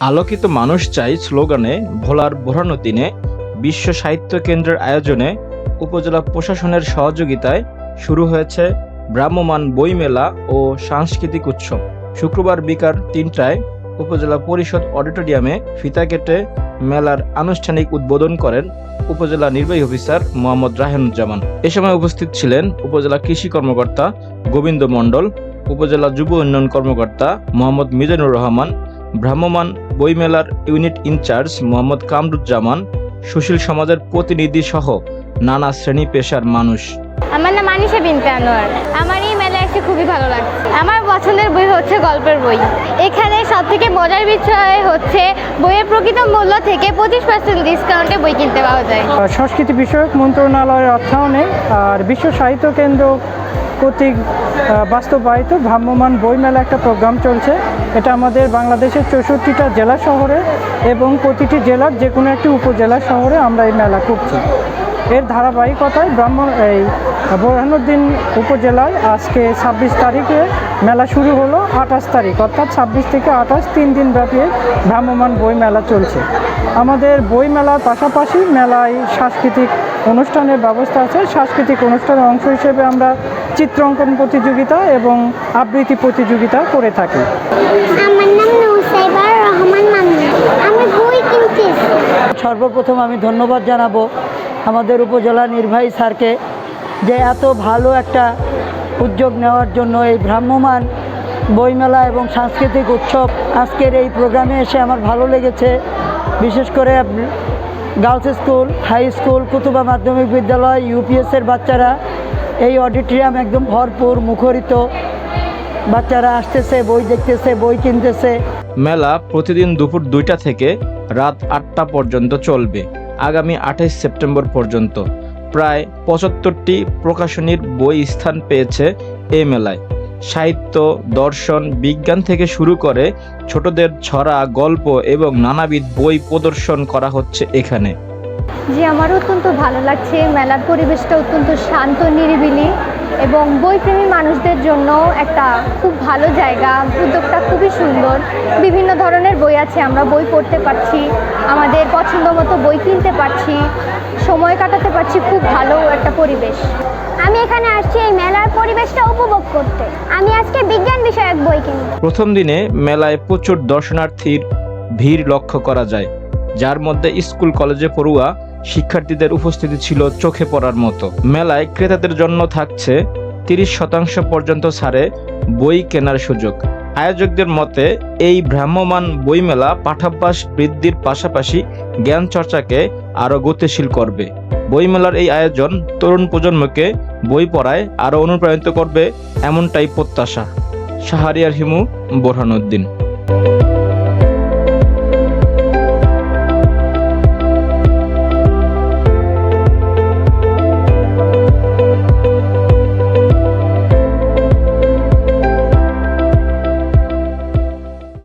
আলোকিত মানুষ চাই স্লোগানে ভোলার বোরহানুদ্দিনে বিশ্ব সাহিত্য কেন্দ্রের আয়োজনে উপজেলা প্রশাসনের সহযোগিতায় শুরু হয়েছে ভ্রাম্যমাণ বইমেলা ও সাংস্কৃতিক উৎসব। শুক্রবার বিকাল তিনটায় উপজেলা পরিষদ অডিটোরিয়ামে ফিতা কেটে মেলার আনুষ্ঠানিক উদ্বোধন করেন উপজেলা নির্বাহী অফিসার মোহাম্মদ রাহেনুজ্জামান। এ সময় উপস্থিত ছিলেন উপজেলা কৃষি কর্মকর্তা গোবিন্দ মণ্ডল, উপজেলা যুব উন্নয়ন কর্মকর্তা মোহাম্মদ মিজানুর রহমান ভ্রাম্যমাণ বইমেলার ইউনিট ইনচার্জ মোহাম্মদ কামরুজ্জামান সুশীল সমাজের প্রতিনিধি সহ নানা শ্রেণি পেশার মানুষ। আমার নাম আনিশা বিনতে আনোয়ার। আমার এই মেলায় এসে খুবই ভালো লাগছে। আমার পছন্দের বই হচ্ছে গল্পের বই। এখানে সব থেকে মজার বিষয় হচ্ছে বইয়ের প্রকৃত মূল্য থেকে পঁচিশ পার্সেন্ট ডিসকাউন্টে বই কিনতে পাওয়া যায়। সংস্কৃতি বিষয়ক মন্ত্রণালয়ের অর্থায়নে আর বিশ্ব সাহিত্য কেন্দ্র কর্তৃক বাস্তবায়িত ভ্রাম্যমান বইমেলা একটা প্রোগ্রাম চলছে। এটা আমাদের বাংলাদেশের চৌষট্টিটা জেলা শহরে এবং প্রতিটি জেলার যে কোনো একটি উপজেলা শহরে আমরা এই মেলা করছি। এর ধারাবাহিকতায় ব্রাহ্মণ এই বোরহানুদ্দিন উপজেলায় আজকে ছাব্বিশ তারিখে মেলা শুরু হলো আঠাশ তারিখ অর্থাৎ ছাব্বিশ থেকে আঠাশ তিন দিন ব্যাপী ভ্রাম্যমান ভ্রাম্যমাণ বই মেলা চলছে। আমাদের বই মেলার পাশাপাশি মেলায় সাংস্কৃতিক অনুষ্ঠানের ব্যবস্থা আছে। সাংস্কৃতিক অনুষ্ঠানের অংশ হিসেবে আমরা চিত্রাঙ্কন প্রতিযোগিতা এবং আবৃত্তি প্রতিযোগিতা করে থাকি। আমার নাম রহমান আমি বই কিনতে সর্বপ্রথম আমি ধন্যবাদ জানাব আমাদের উপজেলা নির্বাহী স্যারকে যে এত ভালো একটা উদ্যোগ নেওয়ার জন্য এই ভ্রাম্যমাণ বইমেলা এবং সাংস্কৃতিক উৎসব আজকের এই প্রোগ্রামে এসে আমার ভালো লেগেছে। বিশেষ করে girls school, high school, Kutuba মাধ্যমিক বিদ্যালয় ইউপিএসের বাচ্চারা, এই অডিটোরিয়াম একদম ভরপুর, মুখরিত। বাচ্চারা আসতেছে, বই দেখতেছে, বই কিনতেছে। মেলা প্রতিদিন দুপুর দুইটা থেকে রাত আটটা পর্যন্ত চলবে। আগামী আঠাইশ সেপ্টেম্বর পর্যন্ত। প্রায় পঁচাত্তরটি প্রকাশনীর বই স্থান পেয়েছে এই মেলায়। সাহিত্য, দর্শন, বিজ্ঞান থেকে শুরু করে ছোটদের ছড়া, গল্প এবং নানাবিধ বই প্রদর্শন করা হচ্ছে এখানে। জি আমার অত্যন্ত ভালো লাগছে। মেলার পরিবেশটা অত্যন্ত শান্ত, নিরিবিলি। এবং বইপ্রেমী মানুষদের জন্য একটা খুব ভালো জায়গা। উদ্যোগটা খুবই সুন্দর। বিভিন্ন ধরনের বই আছে আমরা বই পড়তে পারছি। আমাদের পছন্দ মতো বই কিনতে পারছি। সময় কাটাতে পারছি খুব ভালো একটা পরিবেশ। আমি এখানে আসছি এই মেলার পরিবেশটা উপভোগ করতে। আমি আজকে বিজ্ঞান বিষয়ক বই কিনি। প্রথম দিনে মেলায় প্রচুর দর্শনার্থীর ভিড় লক্ষ্য করা যায় যার মধ্যে স্কুল কলেজে পড়ুয়া শিক্ষার্থীদের উপস্থিতি ছিল চোখে পড়ার মতো। মেলায় ক্রেতাদের জন্য থাকছে তিরিশ শতাংশ পর্যন্ত ছাড়ে বই কেনার সুযোগ। আয়োজকদের মতে, এই ভ্রাম্যমান বইমেলা পাঠাভ্যাস বৃদ্ধির পাশাপাশি জ্ঞান চর্চাকে আরও গতিশীল করবে। বইমেলার এই আয়োজন তরুণ প্রজন্মকে বই পড়ায় আরও অনুপ্রাণিত করবে এমনটাই প্রত্যাশা। শাহরিয়ার হিমু, বোরহানুদ্দিন।